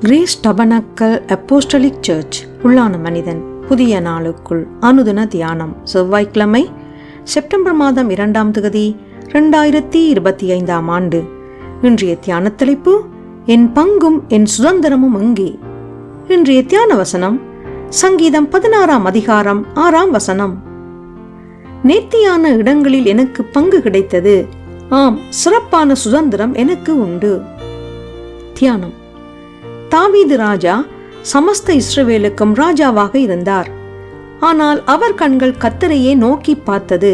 Grace tabernacle apostolic search உள்ளான மனிதன் புதிய நாளுக்குள் அனுதின தியானம் செவ்வாய்க்கிழமை செப்டம்பர் மாதம் இரண்டாம் தேதி ரெண்டாயிரத்தி இருபத்தி ஐந்தாம் ஆண்டு. இன்றைய தியான தலைப்பு என் பங்கும் என் சுதந்திரமும் எங்கே? இன்றைய தியான வசனம் சங்கீதம் பதினாறாம் அதிகாரம் ஆறாம் வசனம். நேர்த்தியான இடங்களில் எனக்கு பங்கு கிடைத்தது. ஆம் சிறப்பான சுதந்திரம் எனக்கு உண்டு. தியானம். தாவீது ராஜா சமஸ்த இஸ்ரவேலுக்கும் ராஜாவாக இருந்தார். ஆனால் அவர் கண்கள் கத்தரையே நோக்கி பார்த்தது.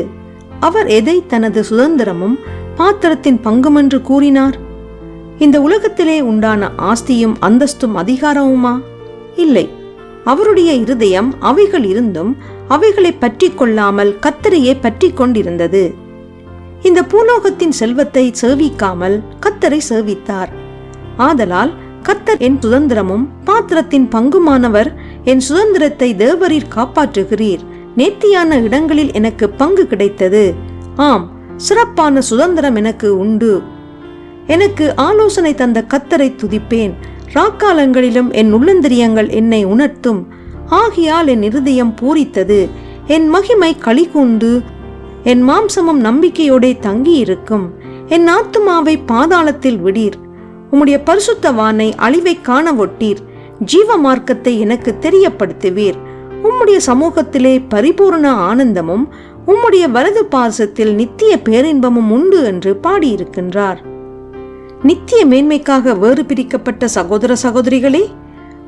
அவர் எதை தனது சுதந்திரமும் பாத்திரத்தின் பங்குமென்று கூறினார்? இந்த உலகத்திலே உண்டான ஆஸ்தியும் அந்தஸ்தும் அதிகாரமுமா? இல்லை. அவருடைய இருதயம் அவைகள் இருந்தும் அவைகளை பற்றி கொள்ளாமல் கத்தரையே பற்றி கொண்டிருந்தது. இந்த பூலோகத்தின் செல்வத்தை சேவிக்காமல் கத்தரை சேவித்தார். ஆதலால் கத்தர் என் சுதந்திரமும் பாத்திரத்தின் பங்குமானவர் என் சுதந்திரத்தை தேவரீர் காப்பாற்றுகிறீர். நேர்த்தியான இடங்களில் எனக்கு பங்கு கிடைத்தது. ஆம் சிறப்பான சுதந்திரம் எனக்கு உண்டு. எனக்கு ஆலோசனை தந்த கத்தரை துதிப்பேன். ராக்காலங்களிலும் என் உள்ளந்திரியங்கள் என்னை உணர்த்தும். ஆகியால் என் இருதயம் பூரித்தது. என் மகிமை களிகூண்டு. என் மாம்சமும் நம்பிக்கையோடே தங்கியிருக்கும். என் ஆத்துமாவை பாதாளத்தில் விடீர். உம்முடைய பரிசுத்தவானை அழிவை காண ஒட்டீர். ஜீவ மார்க்கத்தை எனக்கு தெரியப்படுத்துவீர். உம்முடைய சமூகத்திலே பரிபூர்ண ஆனந்தமும் உம்முடைய வலது பாசத்தில் நித்திய பேரின்பமும் உண்டு என்று பாடியிருக்கின்றார். நித்திய மேன்மைக்காக வேறு பிரிக்கப்பட்ட சகோதர சகோதரிகளே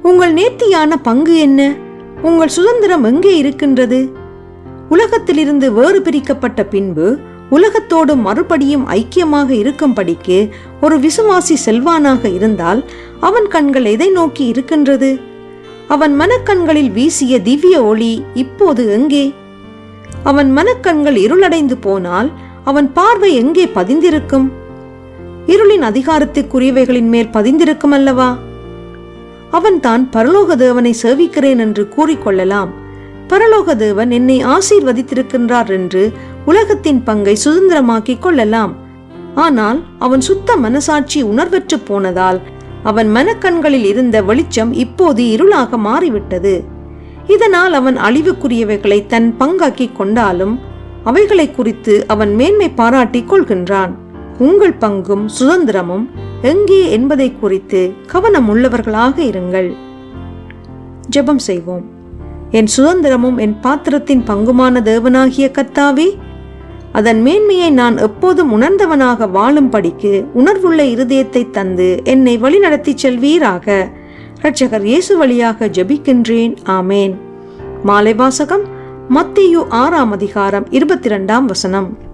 உங்கள் நேர்த்தியான பங்கு என்ன? உங்கள் சுதந்திரம் எங்கே இருக்கின்றது? உலகத்திலிருந்து வேறு பிரிக்கப்பட்ட பின்பு உலகத்தோடு மறுபடியும் ஐக்கியமாக இருக்கும்படிக்கு ஒரு விசுவாசி செல்வானாக இருந்தால் அவன் கண்கள் எதை நோக்கி இருக்கின்றது? அவன் மனக்கண்களில் வீசிய திவ்ய ஒளி இப்போது எங்கே? அவன் மனக்கண்கள் இருளடைந்து போனால் அவன் பார்வை எங்கே பதிந்திருக்கும்? இருளின் அதிகாரத்துக்குரியவைகளின் மேல் பதிந்திருக்கும் அல்லவா? அவன் தான் பரலோக தேவனை சேவிக்கிறேன் என்று கூறிக்கொள்ளலாம். பரலோக தேவன் என்னை ஆசீர்வதித்திருக்கின்றார் என்று உலகத்தின் பங்கை சுதந்திரமாக்கிக் கொள்ளலாம். ஆனால் அவன் சுத்த மனசாட்சி உணர்வற்று போனதால் அவன் மனக்கண்களில் இருந்த வெளிச்சம் இப்போது இருளாக மாறிவிட்டது. இதனால் அவன் அழிவுக்குரியவைகளை தன் பங்காக்கிக் கொண்டாலும் அவைகளை குறித்து அவன் மேன்மை பாராட்டிக் கொள்கின்றான். உங்கள் பங்கும் சுதந்திரமும் எங்கே என்பதை குறித்து கவனம் உள்ளவர்களாக இருங்கள். ஜெபம் செய்வோம். என் சுதந்திரமும் என் பாத்திரத்தின் பங்குமான தேவனாகிய கத்தாவே அதன் மேன்மையை நான் எப்போதும் உணர்ந்தவனாக வாழும்படிக்கு உணர்வுள்ள இருதயத்தை தந்து என்னை வழிநடத்தி செல்வீராக. இரட்சகர் இயேசு வழியாக ஜபிக்கின்றேன். ஆமேன். மாலை வாசகம் மத்தியு ஆறாம் அதிகாரம் இருபத்தி இரண்டாம் வசனம்.